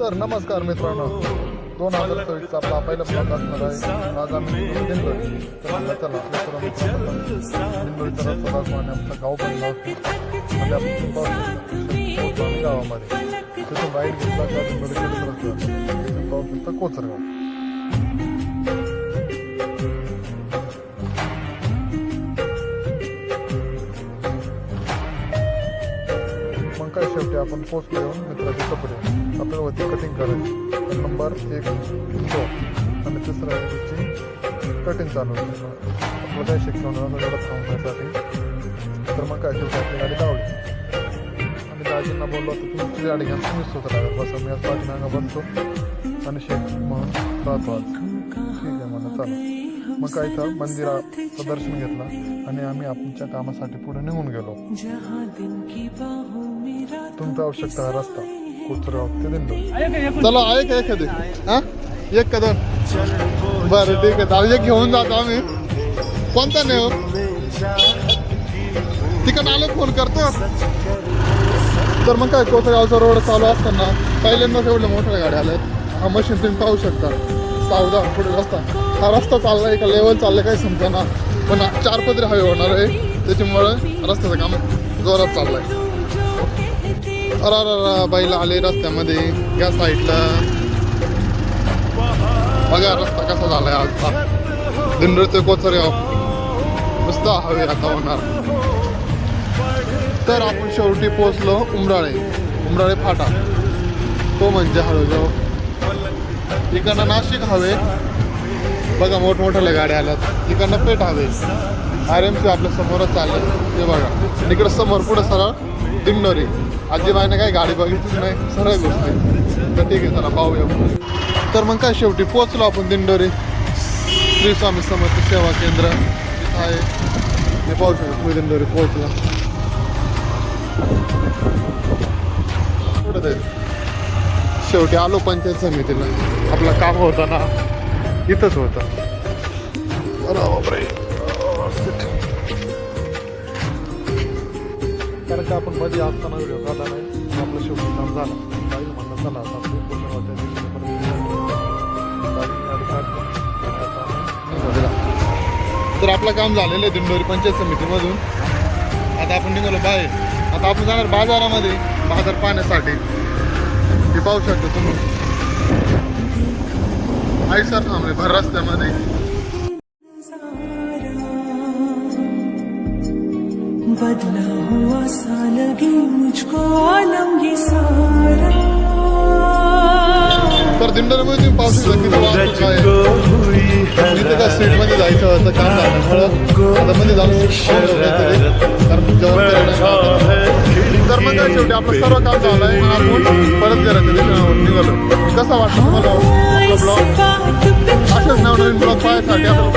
तर नमस्कार मित्रांनो. दोन हजार चोवीसचा आपला पहिला ब्लॉग असणार आहे. आज आम्ही दिंडोरी. तर चला दिंडोरीचा रस्ता दाखवा आणि गाव म्हणजे पण गावामध्ये. तिथून राईड घेतला का दिंडोरी रस्ता तिथून कोचरगाव मग काय शेवटी आपण पोचलो येऊन मित्राचे कपडे आपल्याला वरती कटिंग करायची. नंबर एक दोन आणि तिसरा तिची कटिंग चालू आपलं काय शिक्षण सगळं थांबण्यासाठी. तर मग काय शेवटी आपली गाडी लावली आणि दाजींना बोललो तर तुमची गाडी घ्या. तुम्हीच स्वतः ड्रायव्हर बसा मी आज पाठीमागं बसतो. आणि शेत म्हणून राहतो आज ठीक आहे म्हणा चालू मग काय तर मंदिराचं दर्शन घेतलं. आणि आम्ही आमच्या कामासाठी पुढे निघून गेलो. तुमचा आवश्यकता हा रस्ता. कोचरगाव ते दिंडो चला आहे का एखादी हा? एक का दोन? बरं ठीक आहे. चालेल एक घेऊन जातो आम्ही. कोणता नाही हो तिकडं आलो फोन करतो. तर मग काय कोचरगावचा रोड चालू असताना पहिल्यांदाच एवढ्या मोठ्या गाड्या आल्यात. हा मशीन तुम्ही पाहू शकता. सावधान पुढे रस्ता. हा रस्ता चाललाय का लेवल चाललाय काही समजा पण चार पदरी हवे होणार आहे. त्याच्यामुळे रस्त्याचं काम जोरात चाललंय. अरे अरे अरे बाईला आले रस्त्यामध्ये या साईडला. बघा रस्ता कसा झालाय आजचा. दिंडोर ते कोचरगाव हो. नुसता हवे आता होणार. तर आपण शेवटी पोचलो उमराळे. उमराळे फाटा. तो म्हणजे हळूजाऊ इकडनं नाशिक हवे. बघा मोठमोठ्याल्या गाड्या आल्यात. इकडनं पेठ हवे. आर एम सी आपल्या समोरच चाललं ते बघा. इकडं समोर पुढे सरळ. दिंडोरी आजीबाईने काही गाडी बघितलीच नाही सरळ गोष्टी. आहे तर ठीक आहे चला पाहूया. तर मग काय शेवटी? पोचलो आपण दिंडोरी श्री स्वामी समर्थ सेवा केंद्र. आहे. हे पाहू शकतो मी दिंडोरी पोहोचला. कुठं ते? शेवटी आलो पंचायत समितीला. आपलं काम होतं ना इथंच होतं. अरे मध्ये असताना व्हिडिओ काढला नाही. आपलं शेवटी काम झालं. काही म्हणणं चला आता. पोषणाच्या दिशेने परत तर आपलं काम झालेलं आहे दिंडोरी पंचायत समितीमधून. आता आपण निघालो बाहेर. आता आपण जाणार बाजारामध्ये. बाजार पाहण्यासाठी. हे पाहू शकता तुम्ही. आई सर थांबले भर रस्त्यामध्ये. बदला हुआ सा लगे मुझको आलम ये सारा। तर दिंडोरीमध्ये तुम्ही पाहू शकता किती वाहतूक आहे इथे त्या सीटमध्ये जायचं होतं काम झाल्यामुळं आता मध्ये जाऊन कारण तर मग काय शेवटी? आपलं सर्व काम झालंय आपण परत घराच्या दिशेने निघालो. कसा वाटतं तुम्हाला? आपला ब्लॉग? असेच नवनवीन ब्लॉग पाहण्यासाठी आपल्याला